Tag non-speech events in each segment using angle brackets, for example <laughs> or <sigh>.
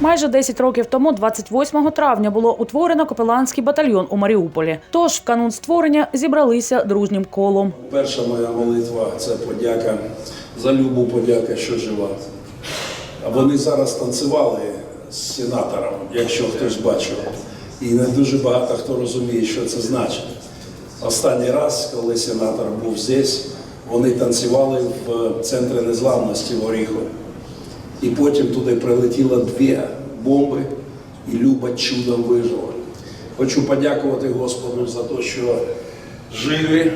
Майже 10 років тому, 28 травня, було утворено капеланський батальйон у Маріуполі. Тож в канун створення зібралися дружнім колом. Перша моя молитва це подяка за любу подяка, що жива. Вони зараз танцювали з сенатором, якщо хтось бачив. І не дуже багато хто розуміє, що це значить. Останній раз, коли сенатор був здесь, вони танцювали в центрі незламності в Оріхові. І потім туди прилетіло дві бомби, і Люба чудом вижила. Хочу подякувати Господу за те, що живі,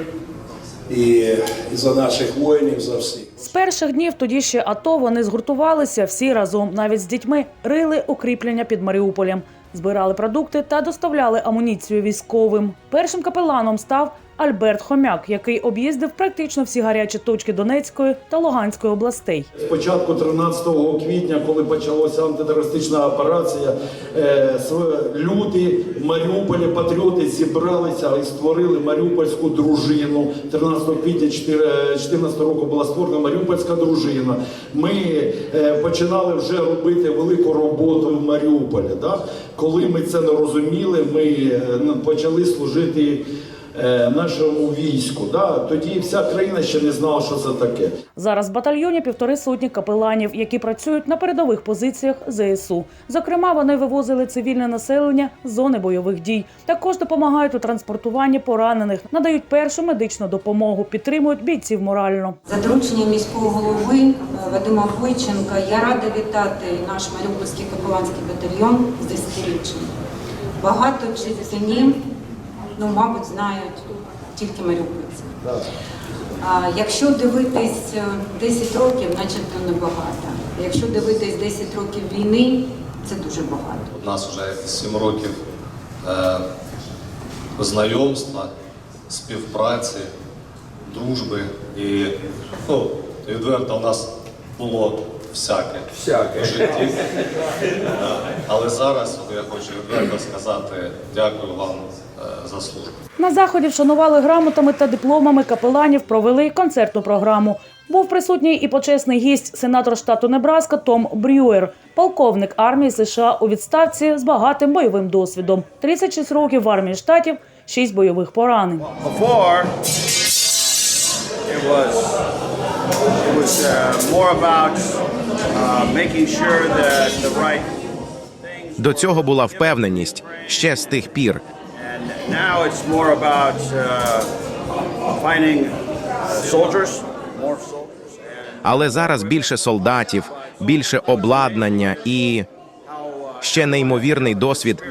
і, за наших воїнів, за всіх. З перших днів тоді ще АТО вони згуртувалися всі разом, навіть з дітьми рили укріплення під Маріуполем, збирали продукти та доставляли амуніцію військовим. Першим капеланом став Альберт Хомяк, який об'їздив практично всі гарячі точки Донецької та Луганської областей. Спочатку 13 квітня, коли почалася антитерористична операція, е, люди в Маріуполі патріоти зібралися і створили Маріупольську дружину. 13 квітня 2014 року була створена Маріупольська дружина. Ми е, починали вже робити велику роботу в Маріуполі. Коли ми це не розуміли, ми е, почали служити. Е, Нашому війську, да тоді вся країна ще не знала, що це таке. Зараз в батальйоні півтори сотні капеланів, які працюють на передових позиціях ЗСУ. Зокрема, вони вивозили цивільне населення з зони бойових дій. Також допомагають у транспортуванні поранених, надають першу медичну допомогу, підтримують бійців морально. За дорученням міського голови е, Вадима Бойченка я рада вітати наш Маріупольський капеланський батальйон з 10-річчям. Багато чи ціні, ну, мабуть, знають тільки маріупольці. А якщо дивитись е, 10 років, начебто небагато. Якщо дивитись 10 років війни, це дуже багато. У нас вже 7 років е, знайомства, співпраці, дружби і ну, відверто у нас було всяке, в житті. <laughs> Але зараз от я хочу відверто сказати дякую вам е, за службу. На заході вшанували грамотами та дипломами капеланів, провели концертну програму. Був присутній і почесний гість сенатор штату Небраска Том Брюер, полковник армії США у відставці з багатим бойовим досвідом. 36 років в армії штатів, 6 бойових поранень. before it was it was uh, more about uh, making sure that the right things До цього була впевненість ще з тих пір. uh, Але зараз більше солдатів, більше обладнання і ще неймовірний досвід